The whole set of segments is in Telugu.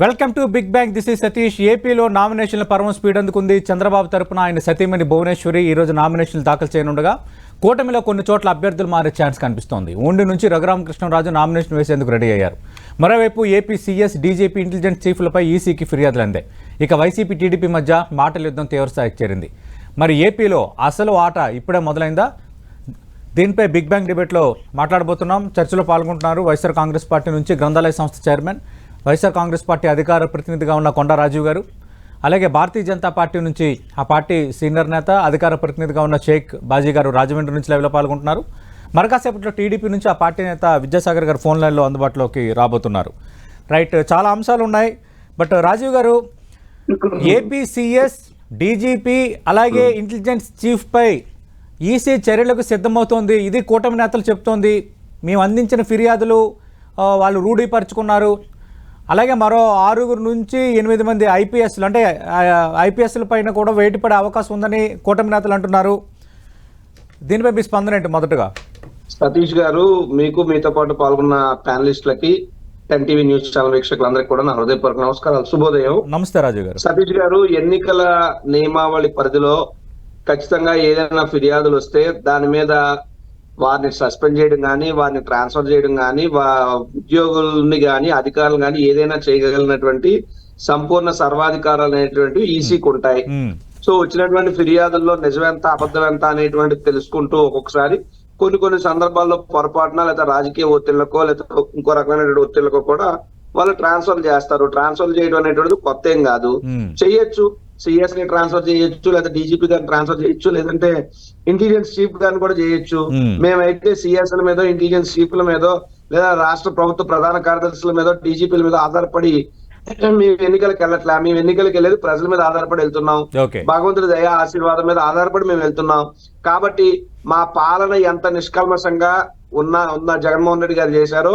Welcome to big bang this is Satish. ఏపీలో నామినేషన్ల పర్వం స్పీడ్ అందుకుంది. చంద్రబాబు తరపున ఆయన సతీమణి భువనేశ్వరి ఈరోజు నామినేషన్లు దాఖలు చేయనుండగా కూటమిలో కొన్ని చోట్ల అభ్యర్థులు మారే ఛాన్స్ కనిపిస్తోంది. ఉండి నుంచి రఘురామకృష్ణరాజు నామినేషన్ వేసేందుకు రెడీ అయ్యారు. మరోవైపు ఏపీ సీఎస్ డీజీపీ ఇంటెలిజెన్స్ చీఫ్లపై ఈసీకి ఫిర్యాదులు అందాయి ఇక వైసీపీ టీడీపీ మధ్య మాటల యుద్ధం తీవ్రస్థాయికి చేరింది. మరి ఏపీలో అసలు ఆట ఇప్పుడే మొదలైందా? దీనిపై బిగ్ బ్యాంగ్ డిబేట్లో మాట్లాడబోతున్నాం. చర్చలో పాల్గొంటున్నారు వైఎస్ఆర్ కాంగ్రెస్ పార్టీ నుంచి గ్రంథాలయ సంస్థ చైర్మన్ వైఎస్ఆర్ కాంగ్రెస్ పార్టీ అధికార ప్రతినిధిగా ఉన్న కొండా రాజీవ్ గారు అలాగే భారతీయ జనతా పార్టీ నుంచి ఆ పార్టీ సీనియర్ నేత అధికార ప్రతినిధిగా ఉన్న షేక్ బాజీ గారు రాజమండ్రి నుంచి లైవ్లో పాల్గొంటున్నారు. మరకాసేపట్లో టీడీపీ నుంచి ఆ పార్టీ నేత విద్యాసాగర్ గారు ఫోన్ లైన్లో అందుబాటులోకి రాబోతున్నారు. రైట్ చాలా అంశాలు ఉన్నాయి. But Rajiv garu AP CS DGP అలాగే ఇంటెలిజెన్స్ చీఫ్పై ఈసీ చర్యలకు సిద్ధమవుతోంది. ఇది కూటమి నేతలు చెప్తోంది. మేము అందించిన ఫిర్యాదులు వాళ్ళు రూఢీపరుచుకున్నారు. అలాగే మరో ఆరుగురు నుంచి ఎనిమిది మంది ఐపీఎస్లు అంటే ఐపీఎస్ల పైన కూడా వేటు పడే అవకాశం ఉందని కూటమి నేతలు అంటున్నారు. దీనిపై మీ స్పందన ఏంటి మొదటగా? సతీష్ గారు మీకు మీతో పాటు పాల్గొన్న ప్యానలిస్టులకి టెన్ టీవీ న్యూస్ ఛానల్ వీక్షకులందరికీ కూడా నా హృదయపూర్వక నమస్కారాలు. శుభోదయం. నమస్తే రాజు గారు. సతీష్ గారు ఎన్నికల నియమావళి పరిధిలో ఖచ్చితంగా ఏదైనా ఫిర్యాదులు వస్తే దాని మీద వారిని సస్పెండ్ చేయడం కానీ వారిని ట్రాన్స్ఫర్ చేయడం కానీ ఉద్యోగుల్ని కానీ అధికారులు కానీ ఏదైనా చేయగలిగినటువంటి సంపూర్ణ సర్వాధికారాలు అనేటువంటివి ఈసీకి ఉంటాయి. సో వచ్చినటువంటి ఫిర్యాదుల్లో నిజమెంత అబద్ధం ఎంత అనేటువంటి తెలుసుకుంటూ ఒక్కొక్కసారి కొన్ని కొన్ని సందర్భాల్లో పొరపాటున లేదా రాజకీయ ఒత్తిళ్ళకో లేదా ఇంకో రకమైనటువంటి ఒత్తిళ్ళకో కూడా వాళ్ళు ట్రాన్స్ఫర్ చేస్తారు. ట్రాన్స్ఫర్ చేయడం అనేటువంటిది కొత్త ఏం కాదు. మ్మ్. సిఎస్ని ట్రాన్స్ఫర్ చేయొచ్చు లేదా డీజీపీ గారిని ట్రాన్స్ఫర్ చేయొచ్చు లేదంటే ఇంటెలిజెన్స్ చీఫ్ గారిని కూడా చేయొచ్చు. మేమైతే సిఎస్ ల మీద ఇంటెలిజెన్స్ చీఫ్ల మీద లేదా రాష్ట్ర ప్రభుత్వ ప్రధాన కార్యదర్శుల మీద డీజీపీల మీద ఆధారపడి మేము ఎన్నికలకు వెళ్ళట్లే మేము ఎన్నికలకు వెళ్ళేది ప్రజల మీద ఆధారపడి వెళ్తున్నాం. భగవంతుడి దయ ఆశీర్వాదం మీద ఆధారపడి మేము వెళ్తున్నాం. కాబట్టి మా పాలన ఎంత నిష్కల్మషంగా ఉన్న ఉన్న జగన్మోహన్ రెడ్డి గారు చేశారో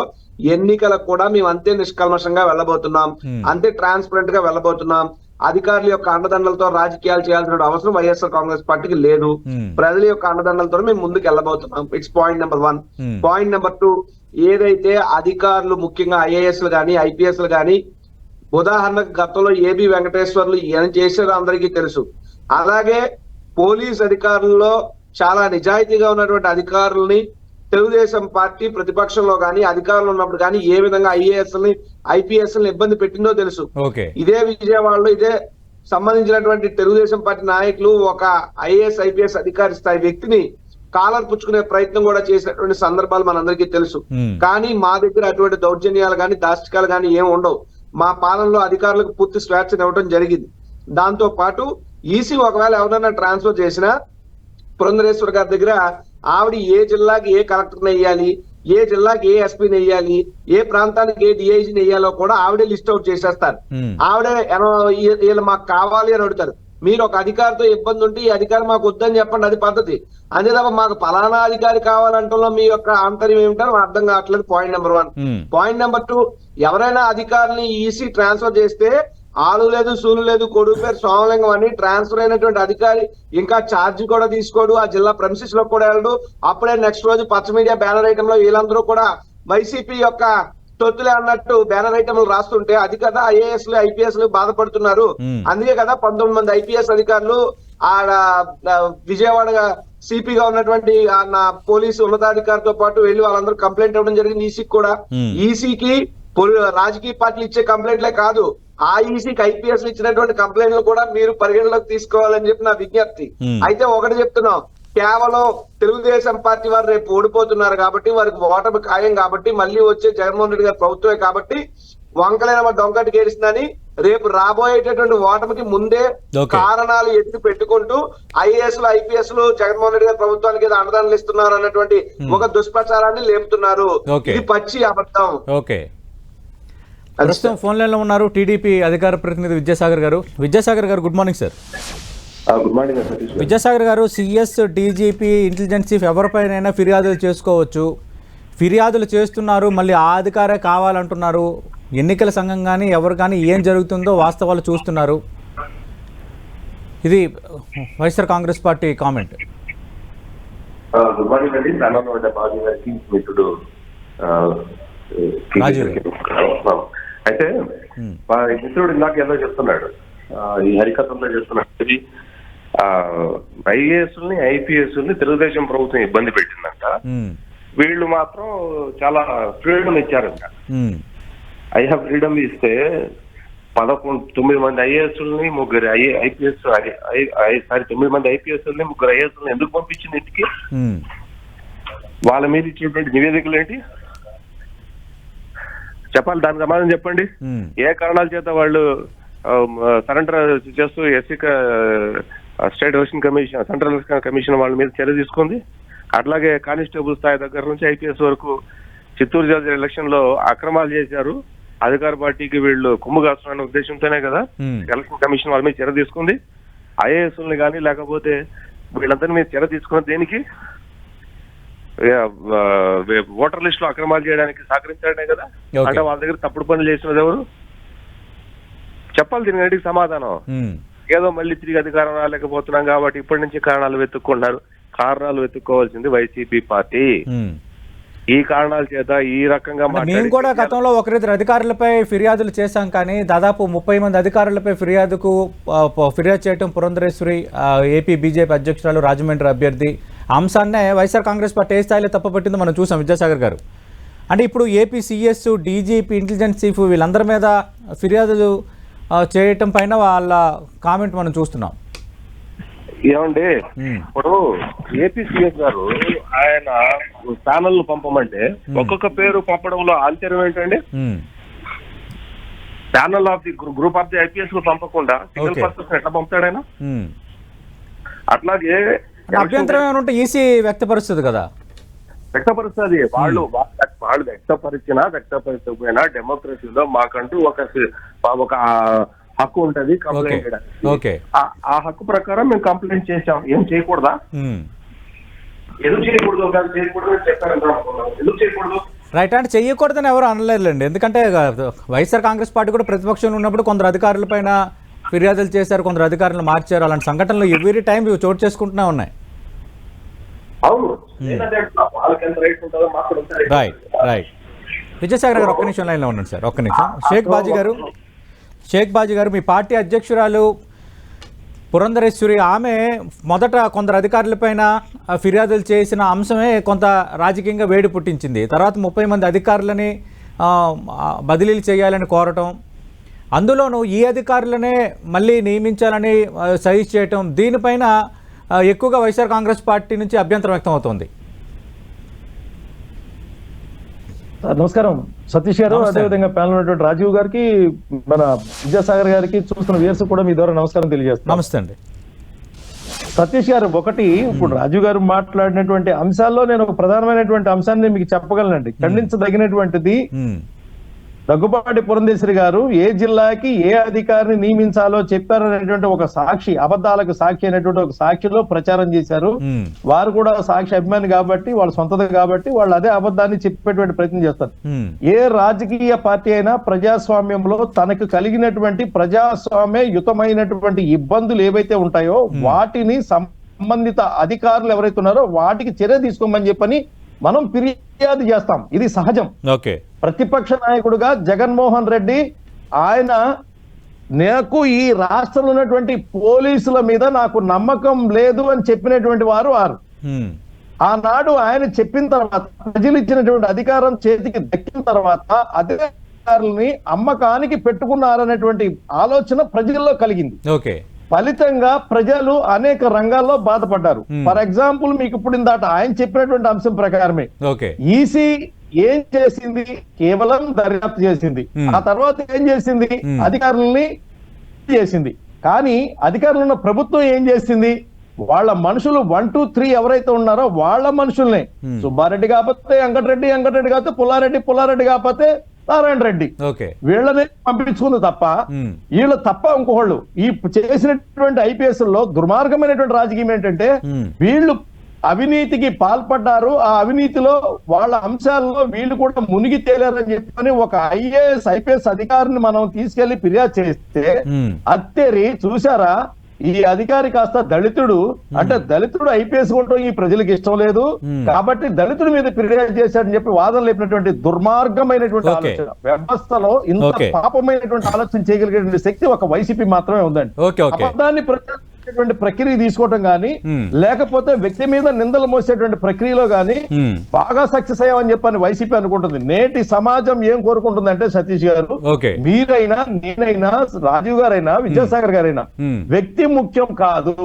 ఎన్నికలకు కూడా మేము అంతే నిష్కల్మషంగా వెళ్ళబోతున్నాం. అంతే ట్రాన్స్పరెంట్గా వెళ్ళబోతున్నాం. అధికారుల యొక్క అండదండలతో రాజకీయాలు చేయాల్సిన అవసరం వైఎస్ఆర్ కాంగ్రెస్ పార్టీకి లేదు మ్మ్. ప్రజల యొక్క అండదండలతో మేము ముందుకు వెళ్ళబోతున్నాం it's point number one Hmm. Point number two ఏదైతే అధికారులు ముఖ్యంగా ఐఏఎస్లు కానీ ఐపీఎస్లు కానీ ఉదాహరణకు గతంలో ఏబి వెంకటేశ్వర్లు ఏం చేశారో అందరికీ తెలుసు అలాగే పోలీస్ అధికారుల్లో చాలా నిజాయితీగా ఉన్నటువంటి అధికారుల్ని తెలుగుదేశం పార్టీ ప్రతిపక్షంలో కానీ అధికారులు ఉన్నప్పుడు కానీ ఏ విధంగా ఐఏఎస్ని ఐపీఎస్ ఇబ్బంది పెట్టిందో తెలుసు. ఇదే విజయవాడలో ఇదే సంబంధించినటువంటి తెలుగుదేశం పార్టీ నాయకులు ఒక ఐఏఎస్ ఐపీఎస్ అధికారి స్థాయి వ్యక్తిని కాలర్ పుచ్చుకునే ప్రయత్నం కూడా చేసినటువంటి సందర్భాలు మనందరికీ తెలుసు. కానీ మా దగ్గర అటువంటి దౌర్జన్యాలు కానీ దాష్టికాలు కానీ ఏం ఉండవు. మా పాలనలో అధికారులకు పూర్తి స్వేచ్ఛను ఇవ్వడం జరిగింది. దాంతో పాటు ఈసీ ఒకవేళ ఎవరైనా ట్రాన్స్ఫర్ చేసినా పురంధరేశ్వర్ గారి దగ్గర ఆవిడ ఏ జిల్లాకి ఏ కలెక్టర్ వేయాలి ఏ జిల్లాకి ఏ ఎస్పీని వేయాలి ఏ ప్రాంతానికి ఏ డిఐజీని వేయాలో కూడా ఆవిడే లిస్ట్ అవుట్ చేసేస్తారు. ఆవిడే "ఎనో, ఈ- వీళ్ళు మాకు కావాలి అని అడుగుతారు మీరు ఒక అధికారితో ఇబ్బంది ఉంటే ఈ అధికారి మాకు వద్దని చెప్పండి అది పద్ధతి అంతే తప్ప మాకు ఫలానా అధికారి కావాలంటలో మీ యొక్క ఆంతర్యం ఏమిటో అర్థం కావట్లేదు point number one. Point number two ఎవరైనా అధికారిని ఈసీ ట్రాన్స్ఫర్ చేస్తే ఆలు లేదు సూలు లేదు కొడుకు పేరు సోమలింగం అని ట్రాన్స్ఫర్ అయినటువంటి అధికారి ఇంకా ఛార్జ్ కూడా తీసుకోడు. ఆ జిల్లా ప్రెమిసెస్లో కూడా వెళ్ళడు. అప్పుడే నెక్స్ట్ రోజు పచ్చ మీడియా బ్యానర్ ఐటమ్లో వీళ్ళందరూ కూడా వైసీపీ యొక్క తొత్తులే అన్నట్టు బ్యానర్ ఐటమ్లు రాస్తుంటే అది కదా ఐఏఎస్లు ఐపీఎస్లు బాధపడుతున్నారు. అందుకే కదా పంతొమ్మిది మంది ఐపీఎస్ అధికారులు ఆడ ఆ, విజయవాడ సిపిగా ఉన్నటువంటి నా పోలీసు ఉన్నతాధికారితో పాటు వెళ్ళి వాళ్ళందరూ కంప్లైంట్ ఇవ్వడం జరిగింది. ఈసీకి కూడా. ఈసీకి రాజకీయ పార్టీలు ఇచ్చే కంప్లైంట్లే కాదు. ఆ ఈసీకి ఐపీఎస్ ఇచ్చినటువంటి కంప్లైంట్లు కూడా మీరు పరిగణలోకి తీసుకోవాలని చెప్పి నా విజ్ఞప్తి. అయితే ఒకటి చెప్తున్నాం కేవలం తెలుగుదేశం పార్టీ వారు రేపు ఓడిపోతున్నారు కాబట్టి వారికి ఓటమి ఖాయం కాబట్టి మళ్ళీ వచ్చే జగన్మోహన్ రెడ్డి గారి ప్రభుత్వమే కాబట్టి వంకలైన దొంగటి గేరిస్తుందని రేపు రాబోయేటటువంటి ఓటమికి ముందే. కారణాలు ఎత్తి పెట్టుకుంటూ ఐఏఎస్లు ఐపీఎస్లు జగన్మోహన్ రెడ్డి గారి ప్రభుత్వానికి ఏదో అండదానాలు ఇస్తున్నారు అన్నటువంటి ఒక దుష్ప్రచారాన్ని లేపుతున్నారు. ఇది పచ్చి అబద్ధం ఓకే ప్రస్తుతం ఫోన్ లైన్లో ఉన్నారు టీడీపీ అధికార ప్రతినిధి Vidyasagar garu. Vidyasagar garu good morning sir. Good morning Vidyasagar garu CS DGP intelligence chief ఎవరిపైనైనా ఫిర్యాదులు చేసుకోవచ్చు. ఫిర్యాదులు చేస్తున్నారు మళ్ళీ ఆ అధికారే కావాలంటున్నారు. ఎన్నికల సంఘం కానీ ఎవరు కానీ ఏం జరుగుతుందో వాస్తవాలు చూస్తున్నారు. ఇది YSR Congress party comment. Good morning అండి. ప్రణవ్ బాబు గారికి మిత్రుడు రాజీవ్ అయితే మా మిత్రుడు ఇందాక ఏదో చెప్తున్నాడు. ఈ హరికథంలో చెప్తున్నాడు. ఇది ఐఏఎస్ని ఐపీఎస్ని తెలుగుదేశం ప్రభుత్వం ఇబ్బంది పెట్టిందంట. ఉమ్, వీళ్ళు మాత్రం చాలా ఫ్రీడమ్ ఇచ్చారంట. అయ్యా ఫ్రీడమ్ ఇస్తే పదకొండు తొమ్మిది మంది ఐఏఎస్ని ముగ్గురు ఐపీఎస్ సారీ తొమ్మిది మంది ఐపీఎస్ని ముగ్గురు ఐఏఎస్ ఎందుకు పంపించింది ఇంటికి. వాళ్ళ మీద ఇచ్చేటువంటి నివేదికలు ఏంటి? చెప్పాలి దానికి సమాధానం చెప్పండి. ఏ కారణాల చేత వాళ్ళు సరెండర్ చేస్తూ SC state election commission central election commission వాళ్ళ మీద చర్య తీసుకుంది. అట్లాగే కానిస్టేబుల్ స్థాయి దగ్గర నుంచి ఐపీఎస్ వరకు చిత్తూరు జిల్లా ఎలక్షన్లో అక్రమాలు చేశారు. అధికార పార్టీకి వీళ్ళు కుమ్ము కాస్తున్న ఉద్దేశంతోనే కదా. ఎలక్షన్ కమిషన్ వాళ్ళ మీద చర్య తీసుకుంది. ఐఏఎస్ని కానీ లేకపోతే వీళ్ళందరి మీద చర్య తీసుకున్నది దేనికి? ఓటర్ లిస్ట్లో అక్రమాలు చేయడానికి సహకరించాడనే కదా. అంటే వాళ్ళ దగ్గర తప్పుడు పనులు చేసినది ఎవరు చెప్పాలి దీనికి సమాధానం ఉమ్. ఏదో మళ్ళీ తిరిగి అధికారం రాలేకపోతున్నాం కాబట్టి ఇప్పటి నుంచి కారణాలు వెతుక్కుంటున్నారు కారణాలు వెతుక్కోవాల్సింది వైసీపీ పార్టీ ఉమ్. ఈ కారణాల చేత ఈ రకంగా మేము కూడా గతంలో ఒకరిద్దరు అధికారులపై ఫిర్యాదులు చేశాం కానీ దాదాపు ముప్పై మంది అధికారులపై ఫిర్యాదుకు ఫిర్యాదు చేయటం పురంధరేశ్వరి ఏపీ బీజేపీ అధ్యక్షురాలు రాజమండ్రి అభ్యర్థి అంశాన్నే వైఎస్ఆర్ కాంగ్రెస్ పార్టీ ఏ స్థాయిలో తప్పపట్టిందో మనం చూసాం విద్యాసాగర్ గారు అంటే ఇప్పుడు AP CS DGP intelligence chief వీళ్ళందరి మీద ఫిర్యాదులు చేయటం పైన వాళ్ళ కామెంట్ మనం చూస్తున్నాం ఏమండి. ఇప్పుడు ఏపీ సీఎస్ గారు ఆయన ప్యానల్ పంపమంటే ఒక్కొక్క పేరు పంపడంలో ఆశ్చర్యం ఏంటండి. Panel of the group of the ఐపీఎస్కు పంపకుండా సింగిల్. పర్సన్ ఎట్లా పంపుతాడు ఆయన ఉమ్. అట్లాగే అంటే అభ్యంతరం ఏమైనా ఉంటే ఈసీ వ్యక్తపరుస్తుంది కదా. వ్యక్తపరుస్తుంది. వాళ్ళు వాళ్ళ- వ్యక్తపరిచినా వ్యక్తపరచకపోయినా డెమోక్రసీలో మాకంటూ ఒక ఒక హక్కు ఉంటది కంప్లైంట్ ఓకే. ఆ- హక్కు ప్రకారం మేము కంప్లైంట్ చేసాం ఏం చేయకూడదా. ఎందుకు చేయకూడదు? చేయకూడదు అని చెప్పారంటే ఎందుకు చేయకూడదు? రైట్ అంటే చెయ్యకూడదని ఎవరు అనలేరులేండి ఎందుకంటే వైఎస్ఆర్ కాంగ్రెస్ పార్టీ కూడా ప్రతిపక్షంలో ఉన్నప్పుడు కొందరు అధికారులపైన ఫిర్యాదులు చేశారు కొందరు అధికారులను మార్చారు. అలాంటి సంఘటనలు ఎవ్రీ టైం ఇవి చోటు చేసుకుంటూనే ఉన్నాయి. ఎంత రైట్. రైట్ విజయసాగర్ గారు ఒక్క నిమిషం లైన్లో ఉండండి సార్. ఒక్క నిమిషం. షేక్ బాజీ గారు షేక్ బాజీ గారు మీ పార్టీ అధ్యక్షురాలు పురంధరేశ్వరి ఆమె మొదట కొందరు అధికారులపైన ఫిర్యాదులు చేసిన అంశమే కొంత రాజకీయంగా వేడి పుట్టించింది. తర్వాత ముప్పై మంది అధికారులని బదిలీలు చేయాలని కోరటం అందులోనూ ఈ అధికారులనే మళ్ళీ నియమించాలని సజెస్ట్ చేయటం దీనిపైన ఎక్కువగా వైఎస్ఆర్ కాంగ్రెస్ పార్టీ నుంచి అభ్యంతరం వ్యక్తం అవుతోంది నమస్కారం. సతీష్ గారు. అదేవిధంగా ప్యానల్ ఉన్నటువంటి రాజీవ్ గారికి మన విద్యాసాగర్ గారికి చూస్తున్న వ్యూయర్స్ కూడా మీ ద్వారా నమస్కారం తెలియజేస్తున్నాం నమస్తే అండి. సతీష్ గారు ఒకటి ఇప్పుడు రాజీవ్ గారు మాట్లాడినటువంటి అంశాల్లో నేను ఒక ప్రధానమైనటువంటి అంశాన్ని మీకు చెప్పగలనండి. ఖండించదగినటువంటిది ఉమ్, దగ్గుబాటి పురంధేశ్వరి గారు ఏ జిల్లాకి ఏ అధికారిని నియమించాలో చెప్పారనేటువంటి ఒక సాక్షి అబద్ధాలకు సాక్షి అనేటువంటి ఒక సాక్షిలో ప్రచారం చేశారు. వారు కూడా సాక్షి అభిమాని కాబట్టి వాళ్ళ సొంతది కాబట్టి వాళ్ళు అదే అబద్ధాన్ని చెప్పేటువంటి ప్రయత్నం చేస్తారు. ఏ రాజకీయ పార్టీ అయినా ప్రజాస్వామ్యంలో తనకు కలిగినటువంటి ప్రజాస్వామ్య యుతమైనటువంటి ఇబ్బందులు ఏవైతే ఉంటాయో వాటిని సంబంధిత అధికారులు ఎవరైతే ఉన్నారో వాటికి చర్య తీసుకోమని చెప్పని మనం ఫిర్యాదు చేస్తాం. ఇది సహజం. ఓకే. ప్రతిపక్ష నాయకుడుగా జగన్మోహన్ రెడ్డి ఆయన నాకు ఈ రాష్ట్రంలో ఉన్నటువంటి పోలీసుల మీద నాకు నమ్మకం లేదు అని చెప్పినటువంటి వారు వారు ఆనాడు ఆయన చెప్పిన తర్వాత ప్రజలు ఇచ్చినటువంటి అధికారం చేతికి దక్కిన తర్వాత అధికారులని అమ్మకానికి పెట్టుకున్నారనేటువంటి ఆలోచన ప్రజల్లో కలిగింది. ఓకే. ఫలితంగా ప్రజలు అనేక రంగాల్లో బాధపడ్డారు. ఫర్ ఎగ్జాంపుల్ మీకు ఇప్పుడు ఇందాట ఆయన చెప్పినటువంటి అంశం ప్రకారమే. ఈసీ ఏం చేసింది? కేవలం దర్యాప్తు చేసింది. ఆ తర్వాత ఏం చేసింది. అధికారులని చేసింది. కానీ అధికారులు ఉన్న ప్రభుత్వం ఏం చేసింది? వాళ్ళ మనుషులు వన్ టూ త్రీ ఎవరైతే ఉన్నారో వాళ్ళ మనుషుల్ని. సుబ్బారెడ్డి కాకపోతే వెంకటరెడ్డి వెంకటరెడ్డి కాకపోతే పుల్లారెడ్డి పుల్లారెడ్డి కాకపోతే నారాయణ రెడ్డి. ఓకే. వీళ్ళని పంపించుకుంది తప్ప వీళ్ళు తప్ప ఇంకోళ్ళు ఈ చేసినటువంటి ఐపీఎస్లో దుర్మార్గమైనటువంటి రాజకీయం ఏంటంటే వీళ్ళు అవినీతికి పాల్పడ్డారు. ఆ అవినీతిలో వాళ్ళ అంశాల్లో వీళ్ళు కూడా మునిగి తేలారని చెప్పని ఒక ఐఏఎస్ ఐపీఎస్ అధికారిని మనం తీసుకెళ్ళి ఫిర్యాదు చేస్తే అత్తేరి చూసారా ఈ అధికారి కాస్త దళితుడు. అంటే దళితుడు ఐపీఎస్ ఉండటం ఈ ప్రజలకు ఇష్టం లేదు. కాబట్టి దళితుడి మీద ఫిర్యాదు చేశాడని చెప్పి వాదన లేపినటువంటి దుర్మార్గమైనటువంటి. ఆలోచన. వ్యవస్థలో ఇంత. పాపమైనటువంటి ఆలోచన చేయగలిగేటువంటి శక్తి ఒక వైసీపీ మాత్రమే ఉందండి. Okay okay. ప్రచారించేటువంటి ప్రక్రియ తీసుకోవటం గానీ Hmm. లేకపోతే వ్యక్తి మీద నిందలు మోసేటువంటి ప్రక్రియలో గానీ Hmm. బాగా సక్సెస్ అయ్యామని చెప్పని వైసీపీ అనుకుంటుంది నేటి సమాజం ఏం కోరుకుంటుందంటే సతీష్ గారు మీరైనా నేనైనా రాజీవ్ గారైనా విద్యాసాగర్ గారైనా. వ్యక్తి ముఖ్యం కాదు.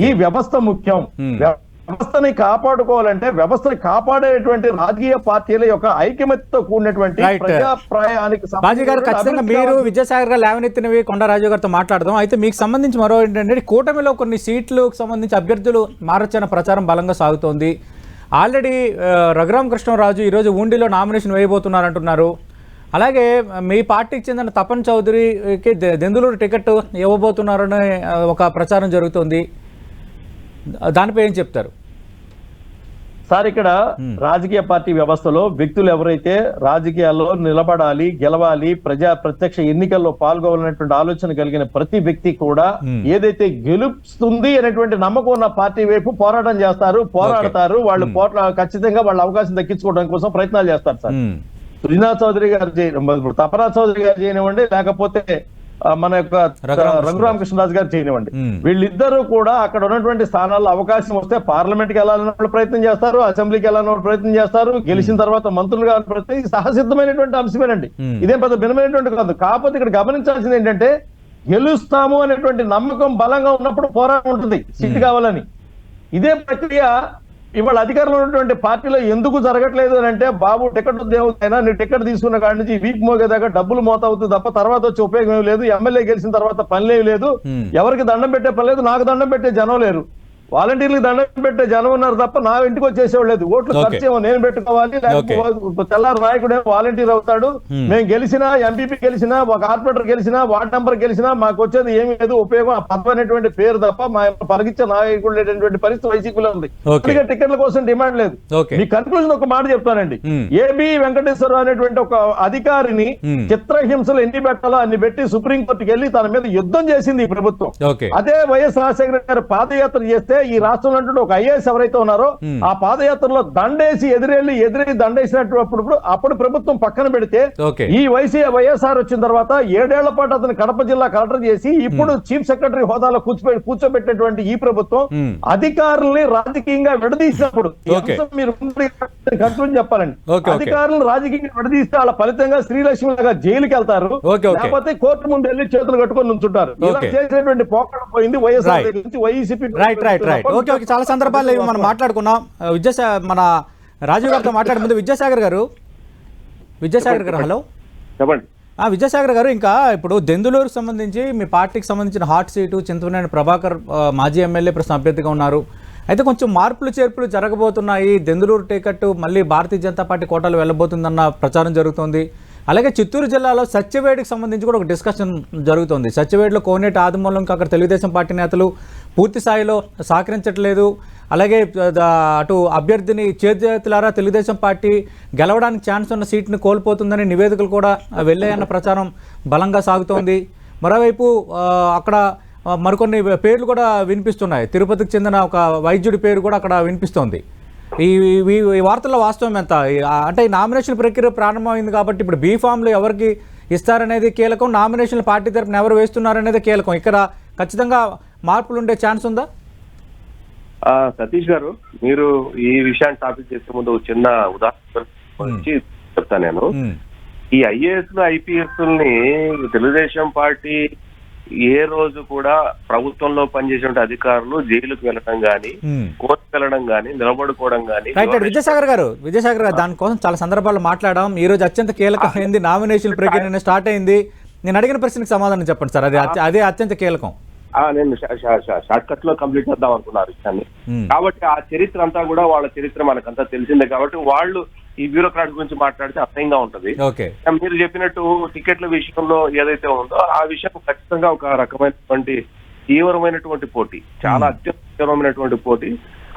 ఈ వ్యవస్థ ముఖ్యం. వ్యవస్థని కాపాడుకోవాలంటే వ్యవస్థని కాపాడేటువంటి రాజకీయ పార్టీల యొక్క ఐక్యమత్యతో కూడినటువంటి. ప్రజాప్రాయానికి గారు ఖచ్చితంగా మీరు. విద్యాసాగర్ గారు లేవనెత్తినవి కొండరాజు గారితో మాట్లాడదాం అయితే మీకు సంబంధించి మరో ఏంటంటే కూటమిలో కొన్ని సీట్లకు సంబంధించి అభ్యర్థులు మారచ్చన్న ప్రచారం బలంగా సాగుతోంది ఆల్రెడీ రఘురామ కృష్ణరాజు ఈరోజు ఉండిలో నామినేషన్ వేయబోతున్నారు అంటున్నారు అలాగే మీ పార్టీకి చెందిన తపన్ చౌదరికి దెందులూరు టికెట్ ఇవ్వబోతున్నారని ఒక ప్రచారం జరుగుతోంది దానిపై ఏం చెప్తారు? సార్ ఇక్కడ రాజకీయ పార్టీ వ్యవస్థలో వ్యక్తులు ఎవరైతే రాజకీయాల్లో నిలబడాలి గెలవాలి ప్రజా ప్రత్యక్ష ఎన్నికల్లో పాల్గొనాలనేటువంటి ఆలోచన కలిగిన ప్రతి వ్యక్తి కూడా. ఏదైతే గెలుస్తుంది అనేటువంటి నమ్మకం ఉన్న పార్టీ వైపు పోరాటం చేస్తారు పోరాడతారు. వాళ్ళు పోట్ల ఖచ్చితంగా వాళ్ళ అవకాశం దక్కించుకోవడం కోసం ప్రయత్నాలు చేస్తారు సార్. శ్రీనాథ్ చౌదరి గారు తపరా చౌదరి గారు చేయనివ్వండి లేకపోతే మన యొక్క రఘురామ రఘురామకృష్ణరాజు గారు చేయనివ్వండి. వీళ్ళిద్దరూ కూడా అక్కడ ఉన్నటువంటి స్థానాల్లో అవకాశం వస్తే పార్లమెంట్కి వెళ్ళాలని వాళ్ళు ప్రయత్నం చేస్తారు అసెంబ్లీకి వెళ్ళాలని వాళ్ళు ప్రయత్నం చేస్తారు గెలిచిన తర్వాత మంత్రులు కావాలని ప్రయత్నం ఇది సహసిద్ధమైనటువంటి అంశమేనండి. ఇదేం పెద్ద భిన్నమైనటువంటి కాదు. కాకపోతే ఇక్కడ గమనించాల్సింది ఏంటంటే గెలుస్తాము అనేటువంటి నమ్మకం బలంగా ఉన్నప్పుడు పోరాటం ఉంటుంది. సీట్ కావాలని. ఇదే ప్రక్రియ ఇవాళ అధికారంలో ఉన్నటువంటి పార్టీలో ఎందుకు జరగట్లేదు అని అంటే బాబు టికెట్ దేవుడైనా నీ టికెట్ తీసుకున్న కాడి నుంచి వీక్ మోగేదాకా డబ్బులు మోత అవుతుంది తప్ప తర్వాత వచ్చి ఉపయోగం లేదు. ఎమ్మెల్యే గెలిచిన తర్వాత పనిలేమి లేదు. ఎవరికి దండం పెట్టే పని లేదు. నాకు దండం పెట్టే జనం లేరు. వాలంటీర్లకు దండం పెట్టే జనం ఉన్నారు తప్ప నా ఇంటికి వచ్చేసేవాడు లేదు ఓట్లు Okay. ఖర్చు ఏమో నేను పెట్టుకోవాలి లేకపోతే తెల్లారు నాయకుడే వాలంటీర్ అవుతాడు. మేము గెలిచినా ఎంపీపీ గెలిచినా ఒక కార్పొరేటర్ గెలిచినా వార్డ్ నంబర్ గెలిచినా మాకు వచ్చేది ఏమీ లేదు ఉపయోగం ఆ పదవి అనేటువంటి పేరు తప్ప మా పలిగించే నాయకుడు లేనటువంటి పరిస్థితి వైసీపీలో ఉంది. అందుకే టికెట్ల కోసం డిమాండ్ లేదు మీ కన్క్లూజన్ ఒక మాట చెప్తానండి. ఏబి వెంకటేశ్వరరావు అనేటువంటి ఒక అధికారిని. చిత్రహింసలు ఎన్ని పెట్టాలో అన్ని పెట్టి సుప్రీంకోర్టుకి వెళ్ళి తన మీద యుద్ధం చేసింది ఈ ప్రభుత్వం అదే వైఎస్ రాజశేఖర గారు పాదయాత్ర చేస్తే ఈ రాష్ట్రంలో ఉన్నటువంటి ఒక ఐఏఎస్ ఎవరైతే ఉన్నారో. ఆ పాదయాత్రలో దండేసి ఎదురెళ్ళి ఎదురెళ్ళి దండేసినప్పుడు అప్పుడు ప్రభుత్వం పక్కన పెడితే ఈ వైసీ వైఎస్ఆర్ వచ్చిన తర్వాత ఏడేళ్ళ పాటు అతను కడప జిల్లా కలెక్టర్ చేసి ఇప్పుడు చీఫ్ సెక్రటరీ హోదాలో కూర్చోబెట్టి కూర్చోబెట్టినటువంటి ఈ ప్రభుత్వం. అధికారుల్ని రాజకీయంగా విడదీసినప్పుడు మీరు కంట్రోల్ చెప్పాలండి. అధికారులను రాజకీయంగా విడదీస్తే వాళ్ళ ఫలితంగా శ్రీలక్ష్మి లాగా జైలుకి వెళ్తారు. లేకపోతే కోర్టు ముందు వెళ్ళి చేతులు కట్టుకొని నుంచుంటారు ఇలా. చేసేటువంటి పోకడ పోయింది వైఎస్ఆర్ నుంచి YCP right right right okay okay చాలా సందర్భాల్లో మనం మాట్లాడుకున్నాం. ఆ, విద్యాసా మన రాజీవ్ గారితో మాట్లాడే ముందు విద్యాసాగర్ గారు. విద్యాసాగర్ గారు హలో. చెప్పండి. ఆ, విద్యాసాగర్ గారు ఇంకా ఇప్పుడు దెందులూరుకు సంబంధించి మీ పార్టీకి సంబంధించిన హాట్ సీటు చింతమనేని ప్రభాకర్ మాజీ ఎమ్మెల్యే ప్రస్తుతం అభ్యర్థిగా ఉన్నారు. అయితే కొంచెం మార్పులు చేర్పులు జరగబోతున్నాయి. దెందులూరు టికెట్ మళ్ళీ భారతీయ జనతా పార్టీ కోటాలు వెళ్ళబోతుందన్న ప్రచారం జరుగుతోంది. అలాగే చిత్తూరు జిల్లాలో సత్యవేడికి సంబంధించి కూడా ఒక డిస్కషన్ జరుగుతోంది. సత్యవేడిలో కోనేటి ఆదిమూలంకి అక్కడ తెలుగుదేశం పార్టీ నేతలు పూర్తి స్థాయిలో సహకరించట్లేదు. అలాగే అటు అభ్యర్థిని చేతులారా తెలుగుదేశం పార్టీ గెలవడానికి ఛాన్స్ ఉన్న సీట్ని కోల్పోతుందని నివేదికలు కూడా వెళ్ళాయన్న ప్రచారం బలంగా సాగుతోంది. మరోవైపు అక్కడ మరికొన్ని పేర్లు కూడా వినిపిస్తున్నాయి. తిరుపతికి చెందిన ఒక వైద్యుడి పేరు కూడా అక్కడ వినిపిస్తోంది. ఈ ఈ- వార్తల్లో వాస్తవం ఎంత? అంటే ఈ నామినేషన్ ప్రక్రియ ప్రారంభమైంది కాబట్టి ఇప్పుడు బీ ఫామ్లు ఎవరికి ఇస్తారనేది కీలకం నామినేషన్లు పార్టీ తరపున ఎవరు వేస్తున్నారనేది కీలకం. ఇక్కడ ఖచ్చితంగా మార్పులు ఉండే ఛాన్స్ ఉందా? ఆ, సతీష్ గారు మీరు ఈ విషయాన్ని టాపిక్ చేసే ముందు ఒక చిన్న ఉదాహరణ చెప్తాను నేను. ఈ ఐఏఎస్ ఐపీఎస్ని తెలుగుదేశం పార్టీ ఏ రోజు కూడా ప్రభుత్వంలో పనిచేసే అధికారులు జైలుకు వెళ్ళడం గాని ఉమ్. కోర్టుకు వెళ్ళడం గాని నిలబడుకోవడం గాని విద్యాసాగర్ గారు విద్యాసాగర్ గారు దానికోసం చాలా సందర్భాలు మాట్లాడాం. ఈ రోజు అత్యంత కీలకమైంది నామినేషన్ ప్రక్రియ స్టార్ట్ అయింది. నేను అడిగిన ప్రశ్నకు సమాధానం చెప్పండి సార్ అది అదే అత్యంత కీలకం. నేను షార్ట్ కట్లో కంప్లీట్ చేద్దాం అనుకున్నారు విషయాన్ని ఉమ్, కాబట్టి ఆ చరిత్ర అంతా కూడా వాళ్ళ చరిత్ర మనకంతా తెలిసిందే కాబట్టి వాళ్ళు ఈ బ్యూరోక్రాట్ గురించి మాట్లాడితే అసహ్యంగా ఉంటది. మీరు చెప్పినట్టు టికెట్ల విషయంలో ఏదైతే ఉందో ఆ విషయం ఖచ్చితంగా ఒక రకమైనటువంటి తీవ్రమైనటువంటి పోటీ. చాలా అత్యంత తీవ్రమైనటువంటి పోటీ.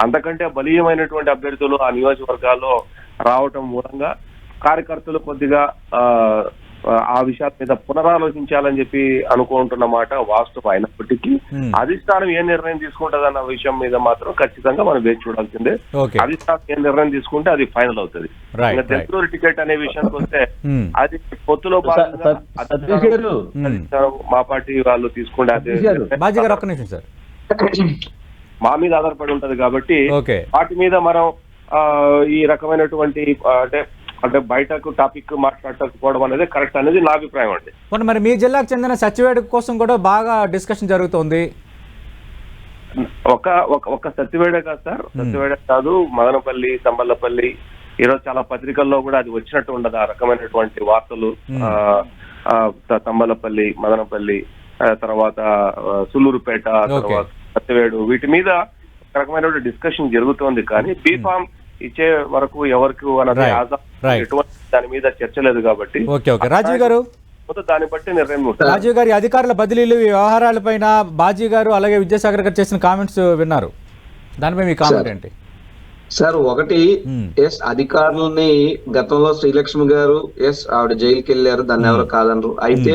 అంతకంటే బలీయమైనటువంటి అభ్యర్థులు ఆ నియోజకవర్గాల్లో రావటం మూలంగా కార్యకర్తలు కొద్దిగా ఆ, విషయాల మీద పునరాలోచించాలని చెప్పి అనుకుంటున్న మాట వాస్తవం అయినప్పటికీ Hmm. అధిష్టానం ఏ నిర్ణయం తీసుకుంటదన్న విషయం మీద మాత్రం ఖచ్చితంగా మనం వేచి చూడాల్సిందే. అధిష్టానం ఏ నిర్ణయం తీసుకుంటే అది ఫైనల్ అవుతుంది ఇంకా టికెట్ అనే విషయానికి వస్తే Hmm. అది పొత్తులో మా పార్టీ వాళ్ళు తీసుకుంటే అది సతీష్ గారు. బాజీ గారు ఒక్క నిమిషం సార్ మా మీద ఆధారపడి ఉంటది కాబట్టి వాటి మీద మనం ఆ, ఈ రకమైనటువంటి అంటే అంటే బయటకు టాపిక్ మాట్లాడకపోవడం అనేది కరెక్ట్ అనేది నా అభిప్రాయం అండి. మరి మీ జిల్లాకు చెందిన సచివేడు కోసం కూడా బాగా డిస్కషన్ జరుగుతోంది. ఒక ఒక సత్యవేడే కాదు సార్. సత్యవేడే కాదు మదనపల్లి సంబల్లపల్లి ఈరోజు చాలా పత్రికల్లో కూడా అది వచ్చినట్టు ఉండదు. ఆ రకమైనటువంటి వార్తలు తంబలపల్లి మదనపల్లి తర్వాత సులూరుపేట తర్వాత సత్యవేడు వీటి మీద రకమైనటువంటి డిస్కషన్ జరుగుతోంది. కానీ బీఫామ్ ఇచ్చే వరకు ఎవరికి. ఎటువంటి దాని మీద చర్చ లేదు కాబట్టి ఓకే ఓకే రాజీవ్ గారు? దాన్ని బట్టి నిర్ణయం రాజీవ్ గారి అధికారుల బదిలీలు వ్యవహారాలపైన బాజీ గారు అలాగే విద్యాసాగర్ గారు చేసిన కామెంట్స్ విన్నారు. దానిపై మీ కామెంట్ సార్. ఏంటి? సార్ ఒకటి Hmm. ఎస్ అధికారులని గతంలో శ్రీలక్ష్మి గారు ఎస్ ఆవిడ జైలుకి వెళ్ళారు దాన్ని ఎవరు కాదనరు. అయితే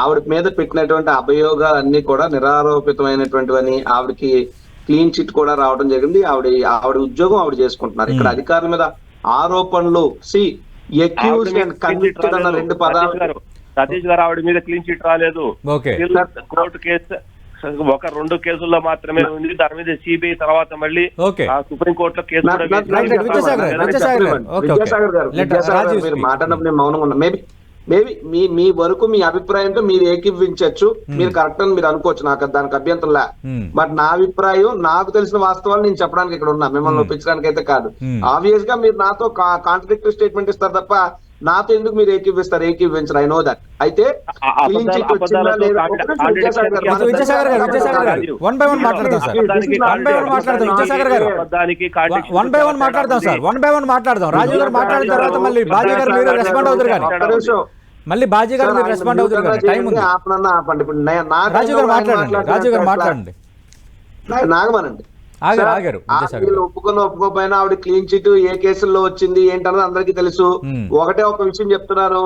ఆవిడ మీద పెట్టినటువంటి అభియోగాలు అన్ని కూడా నిరారోపితమైనటువంటివని ఆవిడకి క్లీన్ చిట్ కూడా రావడం జరిగింది. ఆవిడ ఆవిడ ఉద్యోగం ఆవిడ చేసుకుంటున్నారు. ఇక్కడ అధికారుల మీద ఆరోపణలు. సి ఎక్యూజ్ అండ్ కన్విక్టెడ్ అన్న రెండు పదాలు సతీష్ గారు ఆవిడ మీద క్లీన్ చిట్ రాలేదు. ఓకే. కోర్టు కేసు ఒక రెండు కేసుల్లో మాత్రమే ఉంది. దాని మీద సిబిఐ తర్వాత మళ్ళీ సుప్రీం కోర్టులో కేసు విద్యాసాగర్ గారు, విద్యాసాగర్ గారు. మీరు. మాట్లాడినప్పుడు నేను మౌనంగా ఉన్నా. మేబీ మేబీ మీ మీ వరకు మీ అభిప్రాయంతో మీరు ఏకీవించవచ్చు మీరు కరెక్ట్ అని మీరు అనుకోవచ్చు నాకు దానికి అభ్యంతరంలే. Hmm. బట్ నా అభిప్రాయం నాకు తెలిసిన వాస్తవాలు నేను చెప్పడానికి ఇక్కడ ఉన్నా. మిమ్మల్ని ఒప్పించడానికి అయితే కాదు. Hmm. ఆబ్వియస్గా మీరు నాతో కాంట్రడిక్టరీ స్టేట్మెంట్ ఇస్తారు తప్ప నాతో ఎందుకు మీరు ఏకీవిస్తారు ఏకీవించరు ఐ నో దట్ అయితే. వన్ బై వన్ మాట్లాడదాం సార్. వన్ బై వన్ మాట్లాడదాం విద్యాసాగర్ గారు. అబద్ధానికి కాంట్రాడిక్షన్ వన్ బై వన్ మాట్లాడదాం సార్. వన్ బై వన్ మాట్లాడదాం. రాజీవ్ గారు మాట్లాడిన తర్వాత మళ్ళీ బాజీ గారు మీరు రెస్పాండ్ అవుతారు కానీ. మళ్ళీ బాజీ గారు మీరు రెస్పాండ్ అన్నా టైం ఉంది. ఆపనన్నా ఆపండి. ఇప్పుడు రాజీవ్ గారు మాట్లాడండి రాజీవ్ గారు? మాట్లాడండి. నాగమనండి ఆగారు ఆగారు వీళ్ళు ఒప్పుకొని ఒప్పుకోపోయినా ఆవిడ క్లీన్ చిట్ ఏ కేసుల్లో వచ్చింది ఏంటన్నది అందరికీ తెలుసు. ఒకటే ఒక విషయం చెప్తున్నాను.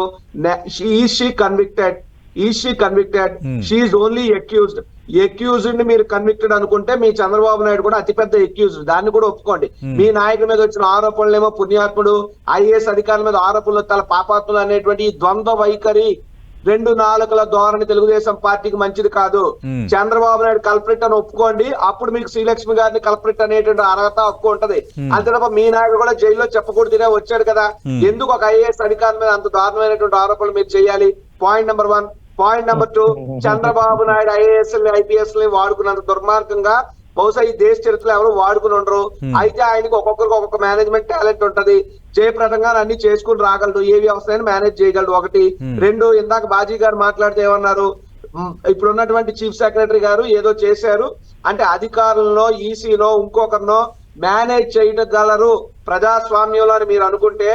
షీ కన్విక్టెడ్ ఈ she convicted. She only accused అక్యూజ్డ్ని మీరు కన్విక్టెడ్ అనుకుంటే మీ చంద్రబాబు నాయుడు కూడా అతిపెద్ద అక్యూజ్డ్ దాన్ని కూడా ఒప్పుకోండి Hmm. మీ నాయకుడి మీద వచ్చిన ఆరోపణలేమో పుణ్యాత్ముడు ఐఏఎస్ అధికారుల మీద ఆరోపణలు తల పాపాత్ములు అనేటువంటి ఈ ద్వంద్వ వైఖరి రెండు నాలుకల ధోరణి తెలుగుదేశం పార్టీకి మంచిది కాదు Hmm. చంద్రబాబు నాయుడు కల్ప్రిట్ అని ఒప్పుకోండి అప్పుడు మీకు శ్రీలక్ష్మి గారిని కల్ప్రిట్ అనేటువంటి అర్హత హక్కు ఉంటది Hmm. అంతే తప్ప మీ నాయకుడు కూడా జైల్లో చెప్పకూడదునే వచ్చాడు కదా. ఎందుకు ఒక ఐఏఎస్ అధికారి మీద అంత దారుణమైనటువంటి ఆరోపణలు మీరు చేయాలి point number one point number two Chandrababu Naidu IAS ఐపీఎస్ని వాడుకున్నంత దుర్మార్గంగా బహుశా ఈ దేశ చరిత్రలో ఎవరు వాడుకుని ఉండరు. అయితే ఆయనకి ఒక్కొక్కరికి ఒక్కొక్క మేనేజ్మెంట్ టాలెంట్ ఉంటది. జయప్రదంగా అన్ని చేసుకుని రాగలడు. ఏ వ్యవస్థ మేనేజ్ చేయగలడు. ఒకటి. రెండు ఇందాక బాజీ గారు మాట్లాడితే ఏమన్నారు? ఇప్పుడు ఉన్నటువంటి చీఫ్ సెక్రటరీ గారు ఏదో చేశారు. అంటే అధికారులను ఈసీనో ఇంకొకరినో మేనేజ్ చేయగలరు ప్రజాస్వామ్యంలో అని మీరు అనుకుంటే.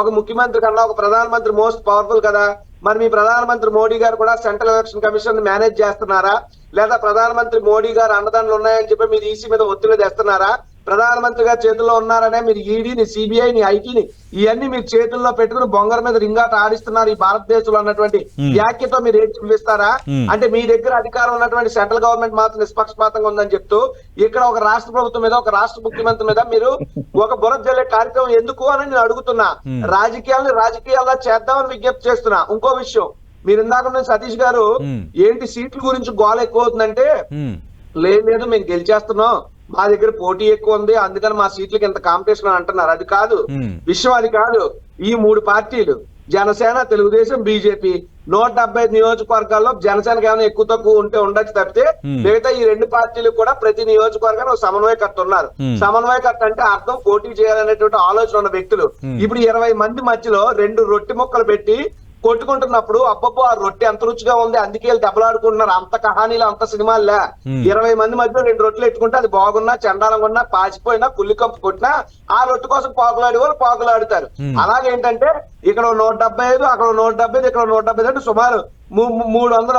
ఒక ముఖ్యమంత్రి కన్నా ఒక ప్రధానమంత్రి మోస్ట్ పవర్ఫుల్ కదా. మరి మీ ప్రధానమంత్రి మోడీ గారు కూడా సెంట్రల్ ఎలక్షన్ కమిషన్ మేనేజ్ చేస్తున్నారా? లేదా ప్రధానమంత్రి మోడీ గారు అండదండలు ఉన్నాయని చెప్పి మీరు ఈసీ మీద ఒత్తిడి తెస్తున్నారా? ప్రధానమంత్రి గారు చేతుల్లో ఉన్నారనే మీరు ఈడీని సిబిఐని ఐటీని ఇవన్నీ మీరు చేతుల్లో పెట్టుకుని బొంగర మీద రింగాట ఆడిస్తున్నారు ఈ భారతదేశంలో ఉన్నటువంటి. వ్యాఖ్యతో మీరు ఏం చూపిస్తారా. అంటే మీ దగ్గర అధికారం ఉన్నటువంటి సెంట్రల్ గవర్నమెంట్ మాత్రం నిష్పక్షపాతంగా ఉందని చెప్తూ ఇక్కడ ఒక రాష్ట్ర ప్రభుత్వం మీద ఒక రాష్ట్ర ముఖ్యమంత్రి మీద మీరు ఒక బురద జల్లే కార్యక్రమం ఎందుకు అని నేను అడుగుతున్నా. రాజకీయాలను రాజకీయాల్లో చేద్దామని విజ్ఞప్తి చేస్తున్నా ఇంకో విషయం మీరు ఇందాక ఉన్న సతీష్ గారు. ఏంటి సీట్ల గురించి గోల ఎక్కువ అవుతుందంటే లేదు మేము గెలిచేస్తున్నాం మా దగ్గర పోటీ ఎక్కువ ఉంది అందుకని మా సీట్లకి ఇంత కాంపిటీషన్ అని అంటున్నారు అది కాదు విషయం అది కాదు ఈ మూడు పార్టీలు జనసేన తెలుగుదేశం బీజేపీ నూట డెబ్బై ఐదు నియోజకవర్గాల్లో జనసేనకి ఏమైనా ఎక్కువ తక్కువ ఉంటే ఉండొచ్చు తప్పితే. మిగతా ఈ రెండు పార్టీలు కూడా ప్రతి నియోజకవర్గానికి ఒక సమన్వయకర్త ఉన్నారు. సమన్వయకర్త అంటే అర్థం పోటీ చేయాలనేటువంటి ఆలోచన ఉన్న వ్యక్తులు. ఇప్పుడు ఇరవై మంది మధ్యలో రెండు రొట్టె ముక్కలు పెట్టి కొట్టుకుంటున్నప్పుడు అబ్బబ్బో ఆ రొట్టె ఎంత రుచిగా ఉంది అందుకే వీళ్ళు దెబ్బలాడుకుంటున్నారు అంత కహానీలు అంత సినిమాలే. ఇరవై మంది మధ్యలో రెండు రొట్టెలు ఎట్టుకుంటే అది బాగున్నా చండాలంగా ఉన్నా పాచిపోయినా కుల్లి కంపు కొట్టినా ఆ రొట్టె కోసం పాకులాడే వాళ్ళు పాకులాడుతారు. అలాగేంటంటే ఇక్కడ నూట డెబ్బై ఐదు అక్కడ నూట డెబ్బై ఐదు ఇక్కడ నూట డెబ్బై ఐదు అంటే సుమారు మూడు వందల